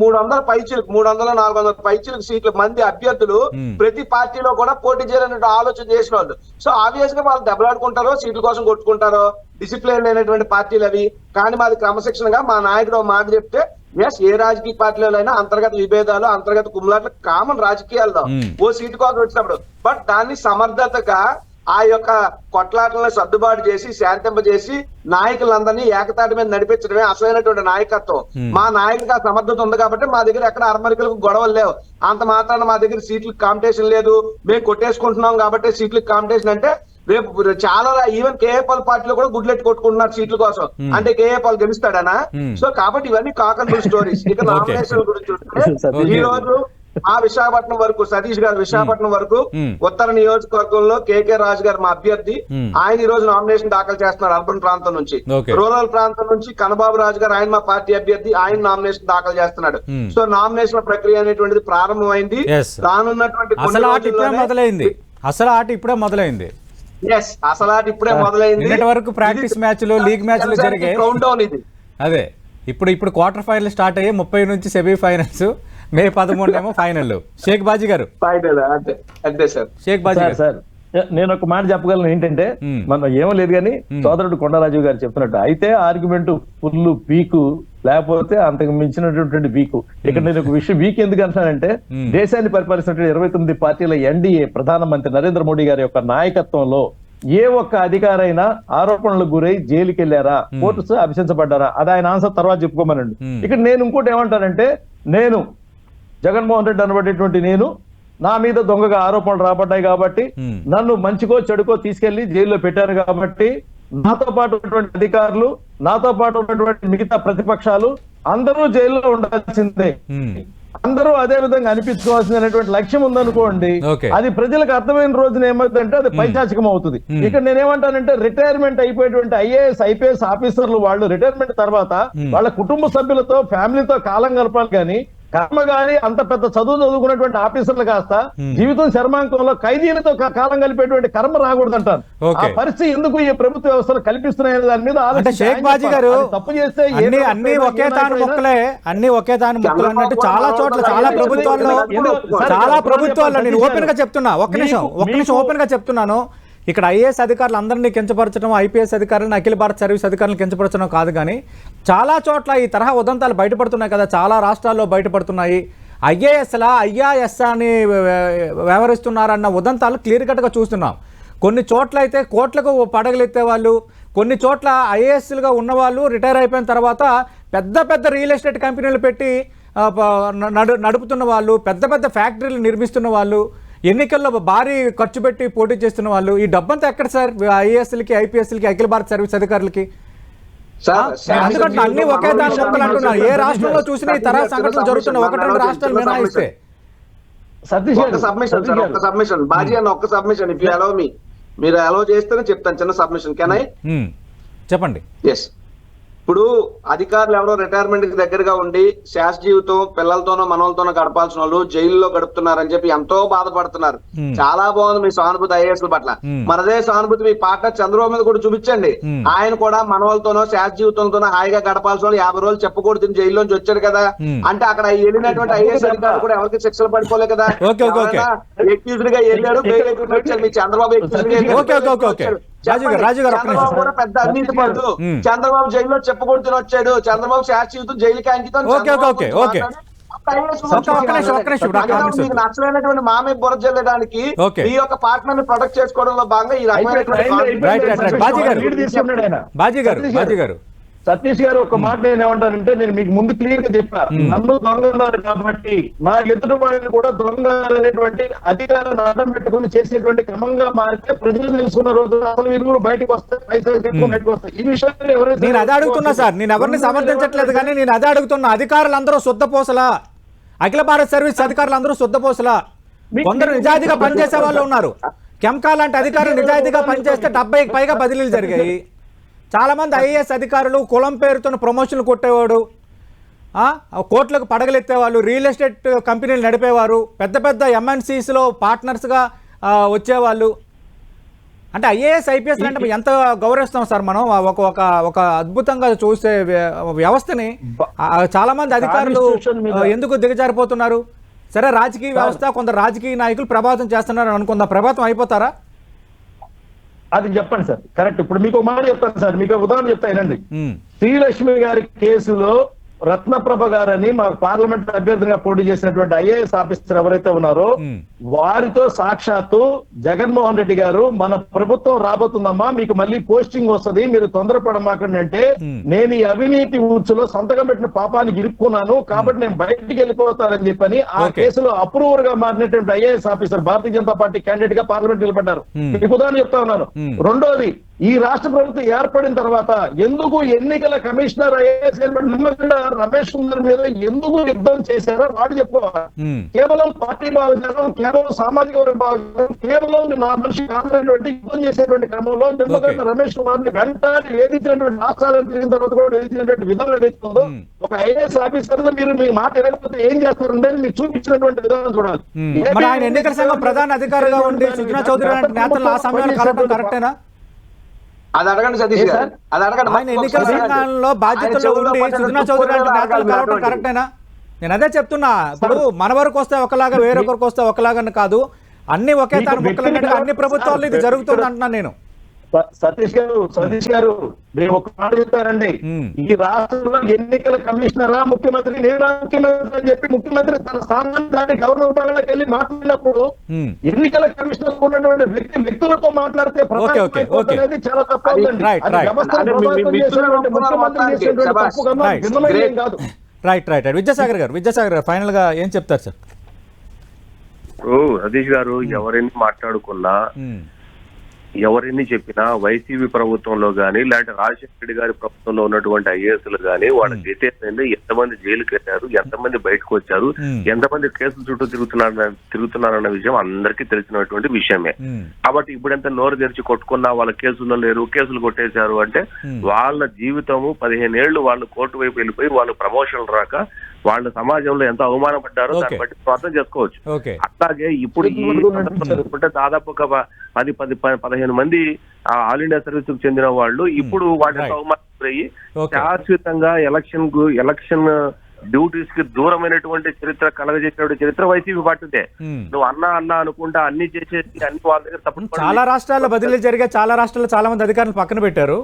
మూడు వందల పైచీలకు మూడు వందల నాలుగు వందల పైచీలకు సీట్ల మంది అభ్యర్థులు. ప్రతి పార్టీలో కూడా పోటీ చేయాలనే ఆలోచన చేసిన వాళ్ళు సో ఆబ్వియస్గా వాళ్ళు దెబ్బలాడుకుంటారో సీట్ల కోసం కొట్టుకుంటారో డిసిప్లిన్ లేనటువంటి పార్టీలు అవి కానీ మాది క్రమశిక్షణగా మా నాయకుడు మాట చెప్తే ఎస్ ఏ రాజకీయ పార్టీలో అయినా అంతర్గత విభేదాలు అంతర్గత కుమ్ములాట్లు కామన్ రాజకీయాల్లో. ఓ సీటు కోసం వచ్చినప్పుడు బట్ దాన్ని సమర్థతగా ఆ యొక్క కొట్లాటలను సర్దుబాటు చేసి శాంతింపజేసి నాయకులందరినీ ఏకతాటి మీద నడిపించడమే అసలైనటువంటి నాయకత్వం. మా నాయకుడికి ఆ సమర్థత ఉంది కాబట్టి మా దగ్గర ఎక్కడ అరమరికలకు గొడవలు లేవు అంత మాత్రాన మా దగ్గర సీట్లకు కాంపిటీషన్ లేదు మేము కొట్టేసుకుంటున్నాం కాబట్టి సీట్లకు కాంపిటీషన్ అంటే రేపు చాలా ఈవెన్ కేఏపాల్ పార్టీలో కూడా గుడ్లెట్టి కొట్టుకుంటున్నారు సీట్ల కోసం. అంటే కేఏపాల్ గెలుస్తాడనా Hmm. సో కాబట్టి ఇవన్నీ కాకన్ స్టోరీస్ ఇక. నామినేషన్ గురించి. ఈ రోజు ఆ విశాఖపట్నం వరకు సతీష్ గారు విశాఖపట్నం వరకు. ఉత్తర నియోజకవర్గంలో కేకే రాజు గారు మా అభ్యర్థి. ఆయన ఈ రోజు నామినేషన్ దాఖలు చేస్తున్నారు అర్బన్ ప్రాంతం నుంచి. రూరల్ ప్రాంతం నుంచి కనబాబు రాజు గారు ఆయన మా పార్టీ అభ్యర్థి ఆయన నామినేషన్ దాఖలు చేస్తున్నాడు. సో నామినేషన్ ప్రక్రియ అనేటువంటిది ప్రారంభమైంది. రానున్నటువంటి కొన్ని అసలు ఆట ఇప్పుడే రోజుల్లోనే- మొదలైంది అసలు ఆట ఇప్పుడే మొదలైంది Yes, అసలు ఆట ఇప్పుడే మొదలైంది నిన్నటి వరకు ప్రాక్టీస్ మ్యాచ్లు, లీగ్ మ్యాచ్లు జరిగాయి. కౌంట్ డౌన్ ఇది అదే ఇప్పుడు ఇప్పుడు క్వార్టర్ ఫైనల్ స్టార్ట్ అయ్యి ముప్పై నుంచి సెమీ ఫైనల్స్ మే పదమూడునేమో ఫైనల్ షేక్ బాజీ గారు. ఫైనల్ అంతే అంతే sir. Shaik Baji sir garu. Sir నేను ఒక మాట చెప్పగలను ఏంటంటే. మనం ఏమో లేదు కానీ. సోదరుడు కొండరాజు గారు చెప్తున్నట్టు అయితే ఆర్గ్యుమెంట్ ఫుల్ వీక్ లేకపోతే అంతకు మించినటువంటి వీక్. ఇక్కడ నేను ఒక విషయం వీక్ ఎందుకు అంటున్నానంటే. దేశాన్ని పరిపాలిస్తున్నటువంటి ఇరవై తొమ్మిది పార్టీల ఎన్డీఏ ప్రధానమంత్రి నరేంద్ర మోడీ గారి యొక్క నాయకత్వంలో ఏ ఒక్క అధికారైనా ఆరోపణలకు గురై జైలుకి వెళ్ళారా కోర్టు అభిశంసపడ్డారా అది ఆయన ఆన్సర్ తర్వాత చెప్పుకోమనండి. ఇక్కడ నేను ఇంకోటి ఏమంటానంటే నేను జగన్మోహన్ రెడ్డి అనబడేటువంటి నేను నా మీద దొంగగా ఆరోపణలు రాబడ్డాయి కాబట్టి. నన్ను మంచికో చెడుకో తీసుకెళ్ళి జైల్లో పెట్టారు కాబట్టి నాతో పాటు ఉన్నటువంటి అధికారులు నాతో పాటు ఉన్నటువంటి మిగతా ప్రతిపక్షాలు అందరూ జైల్లో ఉండాల్సిందే. అందరూ అదే విధంగా అనిపించుకోవాల్సినటువంటి లక్ష్యం ఉందనుకోండి. అది ప్రజలకు అర్థమైన రోజున ఏమవుతుందంటే అది పైచాచికం అవుతుంది. ఇక్కడ నేనేమంటానంటే రిటైర్మెంట్ అయిపోయేటువంటి ఐఏఎస్ ఐపీఎస్ ఆఫీసర్లు వాళ్ళు రిటైర్మెంట్ తర్వాత. వాళ్ళ కుటుంబ సభ్యులతో ఫ్యామిలీతో కాలం గడపాలి కానీ కర్మ గాని అంత పెద్ద చదువు చదువుకున్నటువంటి ఆఫీసర్లు కాస్త. జీవితం శర్మాంకంలో ఖైదీలతో కాలం కలిపేటువంటి కర్మ రాకూడదంటారు ఆ. పరిస్థితి ఎందుకు ఈ ప్రభుత్వ వ్యవస్థలు కల్పిస్తున్నాయనే దాని మీద షేక్ బాజీ. గారు తప్పు చేస్తే అన్ని ఒకే తాను మొక్కలే అన్ని ఒకే తాను మొక్కలు అన్నట్టు చాలా చోట్ల చాలా ప్రభుత్వాల్లో ఎందుకు- చాలా ప్రభుత్వాల్లో నేను ఓపెన్గా చెప్తున్నా ఒక్క నిమిషం ఒక్క నిమిషం ఓపెన్గా చెప్తున్నాను ఇక్కడ ఐఏఎస్ అధికారులు అందరినీ కించపరచడం ఐపీఎస్ అధికారులను అఖిల భారత సర్వీస్ అధికారులను కించపరచడం కాదు కానీ చాలా చోట్ల ఈ తరహా ఉదంతాలు బయటపడుతున్నాయి కదా చాలా రాష్ట్రాల్లో బయటపడుతున్నాయి. ఐఏఎస్లా ఐఆర్ఎస్ అని వ్యవహరిస్తున్నారన్న ఉదంతాలు క్లియర్ కట్గా చూస్తున్నాం. కొన్ని చోట్ల అయితే కోట్లకు పడగలెత్తే వాళ్ళు కొన్ని చోట్ల ఐఏఎస్లుగా ఉన్నవాళ్ళు రిటైర్ అయిపోయిన తర్వాత పెద్ద పెద్ద రియల్ ఎస్టేట్ కంపెనీలు పెట్టి నడు నడుపుతున్న వాళ్ళు పెద్ద పెద్ద ఫ్యాక్టరీలు నిర్మిస్తున్న వాళ్ళు ఎన్నికల్లో భారీ ఖర్చు పెట్టి పోటీ చేస్తున్న వాళ్ళు ఈ డబ్బంతా ఎక్కడ సార్? ఐఏఎస్లకి ఐపీఎస్లకి అఖిల భారత సర్వీస్ అధికారులకి? అన్ని ఒకే దాని మొక్కలు అంటున్నారు ఏ రాష్ట్రంలో చూసినా ఈ తరహా సంఘటనలు జరుగుతున్నాయి ఒకటి రెండు రాష్ట్రాలు. మినహాయిస్తే సబ్మిషన్. ఒక్క సబ్మిషన్ బాజీ అన్న ఒక్క submission if you allow me మీరు అలౌ చేస్తేనే చెప్తాను చిన్న సబ్మిషన్ కెన్ ఐ చెప్పండి ఎస్ ఇప్పుడు అధికారులు ఎవరో రిటైర్మెంట్కి దగ్గరగా ఉండి శాస జీవితం పిల్లలతోనో మనవలతోనో గడపాల్సిన వాళ్ళు జైల్లో గడుపుతున్నారని చెప్పి ఎంతో బాధపడుతున్నారు. చాలా బాగుంది మీ సానుభూతి ఐఏఎస్ పట్ల. మరి అదే సానుభూతి మీ పార్ట్నర్ చంద్రబాబు మీద కూడా చూపించండి. ఆయన కూడా మనవలతోనో శాస జీవితంతోనో హాయిగా గడపాల్సిన వాళ్ళు యాభై రోజులు చెప్పకూడదు జైల్లోంచి వచ్చాడు కదా. అంటే అక్కడ వెళ్ళినటువంటి ఐఏఎస్ అధికారులు కూడా ఎవరికి శిక్షలు పడిపోలే కదా. ఎక్యూజ్డ్గా వెళ్ళాడు మీ చంద్రబాబు గా చంద్రబాబు నిమిషం. కూడా పెద్ద అవినీతి పడు. చంద్రబాబు జైల్లో చెప్పుకుంటూ వచ్చాడు చంద్రబాబు శాస్త్ర జీవితం జైలుకి అంకితం. మీకు నచ్చలేనటువంటి మామే బుర్ర జల్లడానికి. మీ యొక్క పార్ట్నర్ని ప్రొటెక్ట్ చేసుకోవడంలో భాగంగా ఈ right. బాజీ గారు. బాజీ గారు సతీష్ గారు ఒక మాట నేను ఏమంటానంటే నేను మీకు ముందు క్లియర్గా చెప్పా నన్ను దొంగ అన్నారు కాబట్టి నా ఎదుటి వాడిని కూడా దొంగ అనేటువంటి అధికారాన్ని అడ్డం పెట్టుకుని చేసేటువంటి క్రమంగా మారితే ప్రజలు తెలుసుకున్న రోజు అసలు వీరు బయటకు వస్తే పైసలు ఎక్కువ బయటకు వస్తాయి. ఈ విషయంలో ఎవరైతే నేను అదే అడుగుతున్నా సార్. నేను ఎవరిని సమర్థించట్లేదు కానీ నేను అదే అడుగుతున్నా. అధికారులందరూ శుద్ధపోసలా అఖిల భారత సర్వీస్ అధికారులందరూ శుద్ధపోసలా కొందరు నిజాయితీగా పనిచేసే వాళ్ళు ఉన్నారు. కెంకా లాంటి అధికారులు నిజాయితీగా పనిచేస్తే డెబ్బైకి పైగా బదిలీలు జరిగాయి. చాలా మంది ఐఏఎస్ అధికారులు కులం పేరుతో ప్రమోషన్లు కొట్టేవాడు కోట్లకు పడగలెత్తేవాళ్ళు రియల్ ఎస్టేట్ కంపెనీలు నడిపేవారు పెద్ద పెద్ద ఎంఎన్సీస్లో పార్ట్నర్స్గా వచ్చేవాళ్ళు. అంటే ఐఏఎస్ ఐపీఎస్ అంటే ఎంత గౌరవిస్తాం సార్ మనం? ఒక ఒక ఒక అద్భుతంగా చూసే వ్య- వ్యవస్థని చాలా మంది అధికారులు ఎందుకు దిగజారిపోతున్నారు? సరే రాజకీయ వ్యవస్థ కొందరు రాజకీయ నాయకులు ప్రభావితం చేస్తున్నారు అనుకుందాం. ప్రభావితం అయిపోతారా? అది చెప్పండి సార్. కరెక్ట్. ఇప్పుడు మీకు ఒక మాట చెప్తాను సార్. మీకు ఒక ఉదాహరణ చెప్తానండి ఉమ్, శ్రీలక్ష్మి గారి కేసులో రత్నప్రభ గారని మా పార్లమెంట్ అభ్యర్థిగా పోటీ చేసినటువంటి ఐఏఎస్ ఆఫీసర్ ఎవరైతే ఉన్నారో. వారితో సాక్షాత్తు జగన్మోహన్ రెడ్డి గారు మన ప్రభుత్వం రాబోతుందమ్మా మీకు మళ్ళీ పోస్టింగ్ వస్తది మీరు తొందరపడమాకండి అంటే. నేను ఈ అవినీతి ఊచులో సంతకం పెట్టిన పాపానికి ఇరుక్కున్నాను కాబట్టి నేను బయటికి వెళ్ళిపోతానని చెప్పని ఆ. కేసులో అప్రూవర్గా మారినటువంటి IAS officer Bharatiya Janata party క్యాండిడేట్గా parliament నిలబడ్డారు. మీకు ఉదాహరణ చెప్తా ఉన్నాను. రెండోది ఈ రాష్ట్ర ప్రభుత్వం ఏర్పడిన తర్వాత ఎందుకు ఎన్నికల కమిషనర్ ఐఏఎస్ రమేష్ కుమార్ మీద ఎందుకు యుద్ధం చేశారో వాడు చెప్పుకోవాలి. కేవలం పార్టీ భావజాలం కేవలం సామాజిక వర్గ భావజాలం కేవలం నా మనిషి కావాలనేటువంటి యుద్ధం చేసేటువంటి క్రమంలో నిమ్మగడ్డ రమేష్ కుమార్ని వెంటనే వేధించినటువంటి రాష్ట్రాలను తిరిగిన తర్వాత కూడా వేధించినటువంటి విధానం ఏదైతే ఉందో Hmm. ఒక ఐఏఎస్ ఆఫీసర్ మీరు మీ మాట వినకపోతే ఏం చేస్తారంటే మీరు చూపించినటువంటి విధానం చూడాలి. ఎన్నికల సంఘం ప్రధాన అధికారిగా ఉండి సుజనా చౌదరి ఆ సమయంలో కరెక్టేనా? అది అడగండి సతీష్ గారు? అది అడగండి. ఆయన ఎన్నికల. సంఘంలో ఉండి సుజనా చౌదరి లాంటి నేతలు కలవడం. కరెక్టేనా? నేను అదే చెప్తున్నా. ఇప్పుడు మన వరకు వస్తే ఒకలాగా వేరొకరికి వస్తే ఒకలాగా కాదు. అన్ని ఒకే తాను అన్ని ప్రభుత్వాల్లో ఇది జరుగుతుంది అంటున్నాను నేను. సతీష్ గారు సతీష్ గారు నేను ఒక మాట చెప్తానండి మ్మ్. ఈ రాష్ట్రంలో ఎన్నికల కమిషనరా ముఖ్యమంత్రి నేను ముఖ్యమంత్రి అని చెప్పి ముఖ్యమంత్రి తన స్థానాన్ని దాటి గవర్నర్ పాలనకి వెళ్ళి మాట్లాడినప్పుడు మ్మ్. ఎన్నికల కమిషనర్ ఉన్నటువంటి వ్యక్తి వ్యక్తులతో మాట్లాడితే. అనేది చాలా తప్పు అవుతుంది. కాదు. Right right right. Vidyasagar garu Vidyasagar గారు ఫైనల్గా ఏం చెప్తారు సార్? ఇప్పుడు సతీష్ గారు ఎవరెన్ని మాట్లాడుకున్నా ఉమ్, ఎవరెన్ని చెప్పినా వైసీపీ ప్రభుత్వంలో గానీ లేదంటే రాజశేఖర రెడ్డి గారి ప్రభుత్వంలో ఉన్నటువంటి ఐఏఎస్లు గానీ వాళ్ళ గతి ఏంటంటే ఎంతమంది జైలుకి వెళ్ళారు ఎంతమంది బయటకు వచ్చారు. ఎంతమంది కేసుల చుట్టూ తిరుగుతున్నారు తిరుగుతున్నారన్న విషయం అందరికీ తెలిసినటువంటి విషయమే కాబట్టి ఇప్పుడెంత నోరు తెరిచి కొట్టుకున్నా వాళ్ళ కేసుల్లో లేరు కేసులు కొట్టేశారు అంటే. వాళ్ళ జీవితము పదిహేను ఏళ్ళు వాళ్ళు కోర్టు వైపు వెళ్ళిపోయి వాళ్ళు ప్రమోషన్లు రాక వాళ్ళ సమాజంలో ఎంత అవమానపడ్డారో దాన్ని. బట్టి అర్థం చేసుకోవచ్చు అట్లాగే ఇప్పుడు ఈ. చూసుకుంటే దాదాపు ఒక పది పది పదిహేను మంది ఆ ఆల్ ఇండియా సర్వీస్కు చెందిన వాళ్ళు ఇప్పుడు వాటి. అవమానయ్యి Okay. శాశ్వతంగా ఎలక్షన్ గు- ఎలక్షన్ డ్యూటీస్కి దూరమైనటువంటి చరిత్ర కలగజేసినటువంటి చరిత్ర వైసీపీ పార్టీదే ఉమ్. నువ్వు అన్నా అన్నా అనుకుంటా అన్ని చేసేసి అన్ని వాళ్ళ దగ్గర తప్పుడు చాలా రాష్ట్రాల్లో బదిలీ జరిగే చాలా రాష్ట్రాల్లో చాలా మంది అధికారులు పక్కన పెట్టారు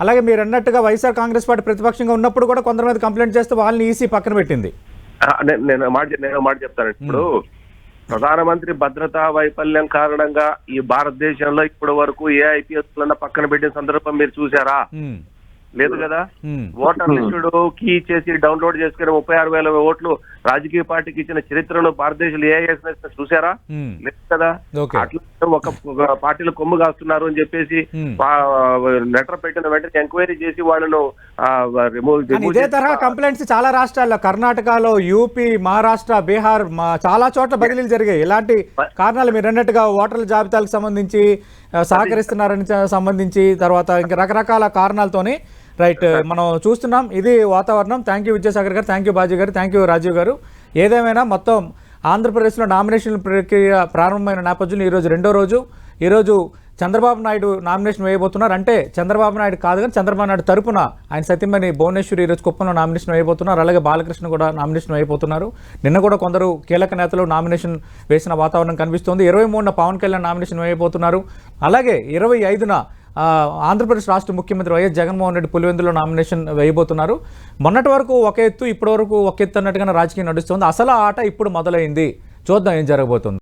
అలాగే మీరు అన్నట్టుగా వైఎస్ఆర్ కాంగ్రెస్ పార్టీ ప్రతిపక్షంగా ఉన్నప్పుడు కూడా కొందరి మీద కంప్లైంట్ చేస్తే వాళ్ళని ఈసీ పక్కన పెట్టింది. నేను మాట నేను మాట చెప్తాను ఇప్పుడు ప్రధానమంత్రి భద్రతా వైఫల్యం కారణంగా ఈ భారతదేశంలో ఇప్పటి వరకు ఏ ఐపీఎస్ పక్కన పెట్టిన సందర్భం మీరు చూసారా లేదు కదా? ఓటర్ లిస్టుడు కీ ఇచ్చేసి డౌన్లోడ్ చేసుకుని ముప్పై ఆరు వేల ఓట్లు రాజకీయ పార్టీకి ఇచ్చిన చరిత్రలో భారతదేశంలో ఏ వేసిన చూసారా. లేదు కదా. అట్లా ఒక పార్టీలు కొమ్ము కాస్తున్నారు అని చెప్పేసి. లెటర్ పెట్టిన వెంటనే ఎంక్వైరీ చేసి వాళ్ళను రిమూవ్ ఇదే తరహా కంప్లైంట్స్ చాలా రాష్ట్రాల్లో కర్ణాటకలో యూపీ మహారాష్ట్ర బీహార్ చాలా చోట్ల బదిలీలు జరిగాయి ఎలాంటి కారణాలు మీరు అన్నట్టుగా ఓటర్ల జాబితాలకు సంబంధించి సహకరిస్తున్నారని సంబంధించి తర్వాత ఇంకా రకరకాల కారణాలతోని రైట్ uh, మనం చూస్తున్నాం ఇది వాతావరణం. థ్యాంక్ యూ విద్యాసాగర్ గారు థ్యాంక్ యూ బాజీ గారు థ్యాంక్ యూ రాజీవ్ గారు. ఏదేమైనా మొత్తం ఆంధ్రప్రదేశ్లో నామినేషన్ ప్రక్రియ ప్రారంభమైన నేపథ్యంలో ఈరోజు రెండో రోజు. ఈరోజు చంద్రబాబు నాయుడు నామినేషన్ వేయబోతున్నారు. అంటే చంద్రబాబు నాయుడు కాదు కానీ చంద్రబాబు నాయుడు తరపున ఆయన సతీమణి భువనేశ్వరి ఈరోజు కుప్పంలో నామినేషన్ వేయబోతున్నారు. అలాగే బాలకృష్ణ కూడా నామినేషన్ వేయబోతున్నారు. నిన్న కూడా కొందరు కీలక నేతలు నామినేషన్ వేసిన వాతావరణం కనిపిస్తోంది. ఇరవై మూడున పవన్ కళ్యాణ్ నామినేషన్ వేయబోతున్నారు. అలాగే ఇరవై ఐదున ఆంధ్రప్రదేశ్ రాష్ట్ర ముఖ్యమంత్రి వైఎస్ జగన్మోహన్ రెడ్డి పులివెందులో నామినేషన్ వేయబోతున్నారు. మొన్నటి వరకు ఒక ఎత్తు ఇప్పటి వరకు ఒక ఎత్తు అన్నట్టుగానే రాజకీయం నడుస్తుంది. అసలు ఆట ఇప్పుడు మొదలైంది. చూద్దాం ఏం జరగబోతుంది.